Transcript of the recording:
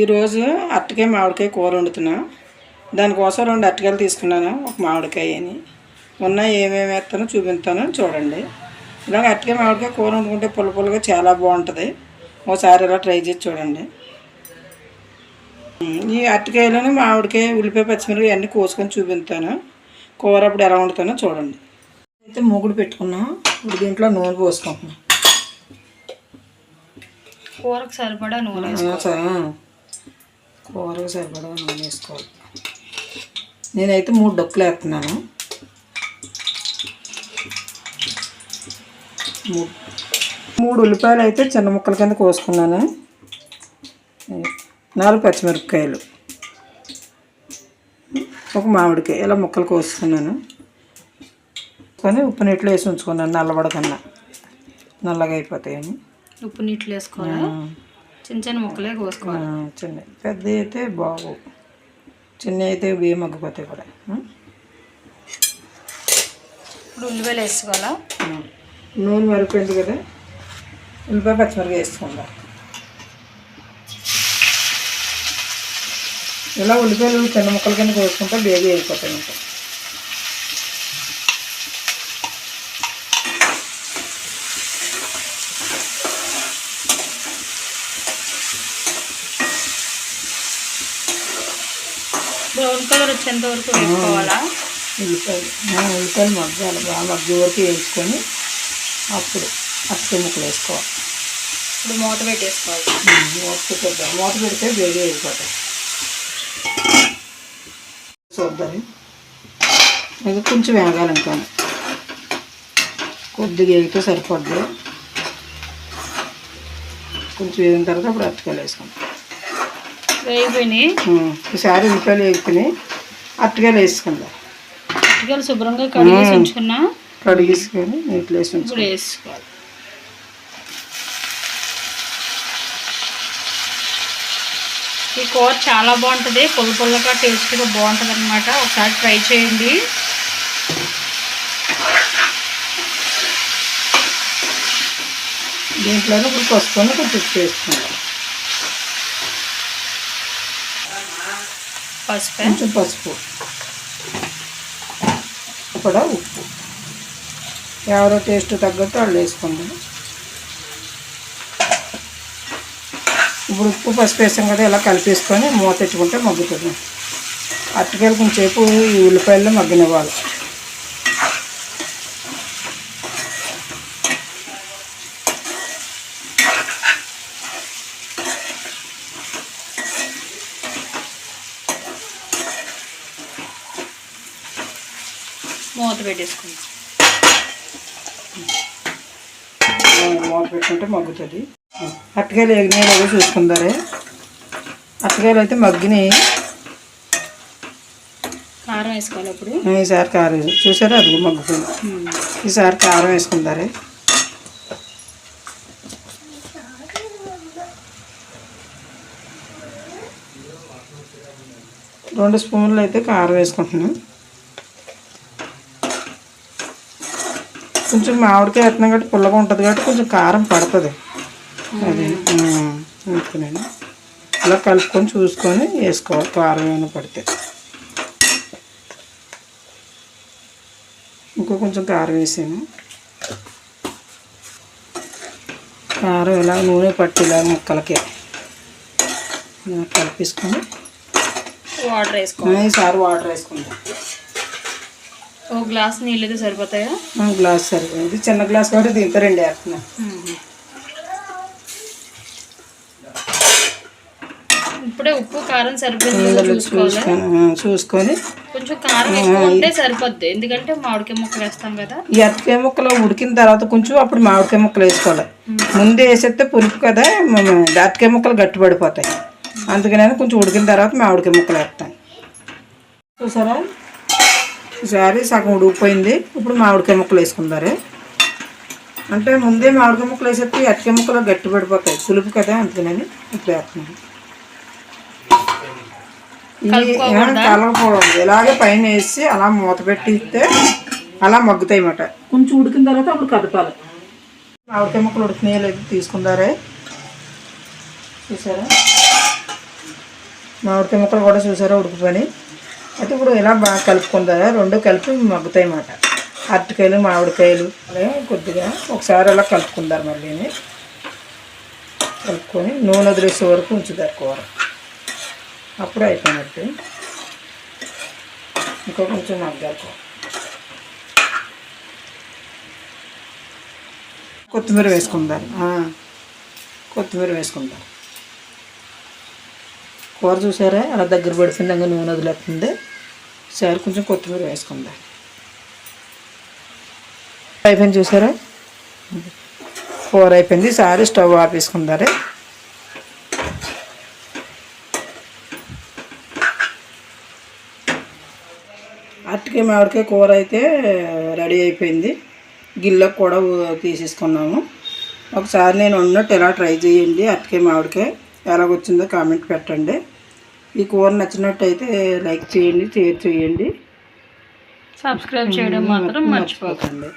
ఈరోజు అట్టకాయ మామిడికాయ కూర వండుతున్నా. దానికోసం రెండు అట్టకాయలు తీసుకున్నాను ఒక మామిడికాయ అని. ఉన్న ఏమేమి వేస్తానో చూపిస్తాను చూడండి. ఇలాగ అట్టకాయ మామిడికాయ కూర వండుకుంటే పుల్ల పుల్లగా చాలా బాగుంటుంది. ఒకసారి ఇలా ట్రై చేసి చూడండి. ఈ అట్టకాయలను మామిడికాయ ఉల్లిపాయ పచ్చిమిరపకాయ అన్నీ కోసుకొని చూపిస్తాను. కూర అప్పుడు ఎలా వండుతానో చూడండి. అయితే మూగుడు పెట్టుకున్నాం ఇప్పుడు దీంట్లో నూనె పోసుకుంటున్నాం. కూరకు సరిపడా నూనె. కూరకు సరిపడా నూనె వేసుకోవాలి నేనైతే మూడు డొక్కులు వేస్తున్నాను. మూడు ఉల్లిపాయలు అయితే చిన్న ముక్కల కింద కోసుకున్నాను. నాలుగు పచ్చిమిరపకాయలు. ఒక మామిడికాయ ఇలా ముక్కలు కోసుకున్నాను. కానీ ఉప్పు నీటిలో వేసి ఉంచుకున్నాను నల్లబడకన్నా నల్లగా అయిపోతాయని. ఉప్పు నీళ్ళు వేసుకోవాలి? చిన్న చిన్న ముక్కలే కోసుకోవాలి. చిన్న పెద్ద అయితే బాగు చిన్న అయితే బియ్యం మగ్గిపోతాయి కూడా? ఇప్పుడు ఉల్లిపాయలు వేసుకోవాలా. నూనె మరిపోయింది కదా. ఉల్లిపాయ పచ్చిమిరపకాయ వేసుకుందాం. ఇలా ఉల్లిపాయలు చిన్న ముక్కల కింద కోసుకుంటే బేబీ అయిపోతాయి ఇంకా. బ్రౌన్ కలర్ వచ్చేంత వరకు వేసుకోవాలా? ఉల్లిపాయలు. ఉల్లిపాయలు మగ్గాలి. బాగా మగ్గే వరకు వేయించుకొని అప్పుడు అట్టి ముక్కలు వేసుకోవాలి. ఇప్పుడు మూత పెట్టేసుకోవాలి. మూత పెట్టేద్దాం. మూత పెడితే బేబీ అయిపోతాయి చూద్దాం. ఇది కొంచెం వేగాలి ఇంకా. కొద్దిగా వేగితే సరిపోద్ది. కొంచెం వేగిన తర్వాత అప్పుడు అరటికాయలు వేసుకుంటాం వేగిపోయినాయి ఈసారి ఉల్లిపాయలు వేసుకుని అరటికాయలు వేసుకుందాం. అరటికాయలు శుభ్రంగా కడిగేసి ఉంచుకున్నా. కడిగేసుకొని నీటిలో వేసి. ఇప్పుడు వేసుకోవాలి. ఈ కూర చాలా బాగుంటుంది. పుల్ల పుల్లగా టేస్ట్గా బాగుంటుంది అనమాట ఒకసారి ట్రై చేయండి. దీంట్లోనే ఇప్పుడు పసుకొని కొంచెం ఉప్పు పసుపు? కొంచెం పసుపు. కూడా ఉప్పు. ఎవరో టేస్ట్ తగ్గట్టు వాళ్ళు వేసుకుందాం. ఇప్పుడు ఉప్పు పసుపు వేసాం కదా ఇలా కలిపేసుకొని మూత పెట్టుకుంటే మగ్గుతుంది. అట్టకాయలు కొంచెంసేపు ఈ ఉల్లిపాయల్లో మగ్గనివ్వాలి. మూత పెట్టేసుకుందాం మూత పెట్టుకుంటే మగ్గుతుంది. అట్టకాయలు ఎగినాయి లేదో చూసుకుందారే. అట్టకాయలు అయితే మగ్గినాయి. కారం వేసుకోవాలి ఇప్పుడు ఈసారి కారం చూసారా? అది మగ్గిపోయింది. ఈసారి కారం వేసుకుందారే. రెండు స్పూన్లు అయితే కారం వేసుకుంటున్నాను. కొంచెం మామిడికాయ వేస్తున్నాం కాబట్టి పుల్లగా ఉంటుంది కాబట్టి కొంచెం కారం పడుతుంది. అది అలా కలుపుకొని చూసుకొని వేసుకోవాలి కారం ఏమైనా పడితే. ఇంకో కొంచెం కారం వేసాను. కారం ఇలా నూనె పట్టి ఇలా ముక్కలకి కలిపేసుకొని వాటర్ వేసుకోవాలి. ఈసారి వాటర్ వేసుకుంటాం ఒక గ్లాస్ నీళ్ళు అయితే సరిపోతాయా గ్లాస్ సరిపోయింది. చిన్న గ్లాస్ కాబట్టి దీంతో రెండు వేస్తున్నాను ఇప్పుడే ఉప్పు కారం సరిపోయింది చూసుకోవాలి? చూసుకొని కొంచెం కారం ఎక్కువ ఉంటే సరిపోద్ది. ఎందుకంటే మామిడికాయ ముక్కలు వేస్తాం కదా. ఈ అరటికాయ ముక్కలు ఉడికిన తర్వాత కొంచెం అప్పుడు మామిడికాయ ముక్కలు వేసుకోవాలి. ముందే వేసేస్తే పులుపు కదా అరటికాయ ముక్కలు గట్టిపడిపోతాయి అందుకని కొంచెం ఉడికిన తర్వాత మామిడికాయ ముక్కలు వేస్తాను చూసారా? ఈసారి సగం ఉడికిపోయింది. ఇప్పుడు మామిడికాయ ముక్కలు వేసుకుందారే అంటే ముందే మామిడికాయ ముక్కలు వేసేస్తే అరటికాయ ముక్కలు గట్టిపడిపోతాయి పులుపు కదా అందుకని ఇప్పుడు వేస్తున్నాను. కలగకూడదు ఇలాగే పైన వేసి అలా మూత పెట్టిస్తే అలా మగ్గుతాయి అన్నమాట. కొంచెం ఉడికిన తర్వాత అప్పుడు కదపాలి. మామిడికాయ ముక్కలు ఉడికినాయో లేదు తీసుకుందారే చూసారా? మామిడికాయ ముక్కలు కూడా చూసారా ఉడికిపోయి అయితే ఇప్పుడు ఇలా బాగా కలుపుకుందా రెండు కలిపి మగ్గుతాయి అన్నమాట అరటికాయలు మామిడికాయలు అలాగే కొద్దిగా ఒకసారి అలా కలుపుకుందారు మళ్ళీ కలుపుకొని నూనె వదిలేసే వరకు ఉంచుతారు కూర. అప్పుడు అయిపోయినట్టు. ఇంకా కొంచెం మగ్గారు కూర. కొత్తిమీర వేసుకుందాం కొత్తిమీర వేసుకుందాం కూర చూసారా? అలా దగ్గర పడిపోయింది నూనె వదిలేస్తుంది. సరే కొంచెం కొత్తిమీర వేసుకుందాం. అయిపోయింది చూసారా? కూర అయిపోయింది. సారి స్టవ్ ఆపేసుకుందారే అట్టుకే మామిడికాయ కూర అయితే రెడీ అయిపోయింది. గిల్లకు కూడా తీసేసుకున్నాము. ఒకసారి నేను ఉన్నట్టు ఎలా ట్రై చేయండి. అట్టుకే మామిడికాయ ఎలాగొచ్చిందో కామెంట్ పెట్టండి. ఈ కూర నచ్చినట్టయితే లైక్ చేయండి షేర్ చేయండి. సబ్స్క్రైబ్ చేయడం మాత్రం మర్చిపోకండి. మర్చిపోకండి.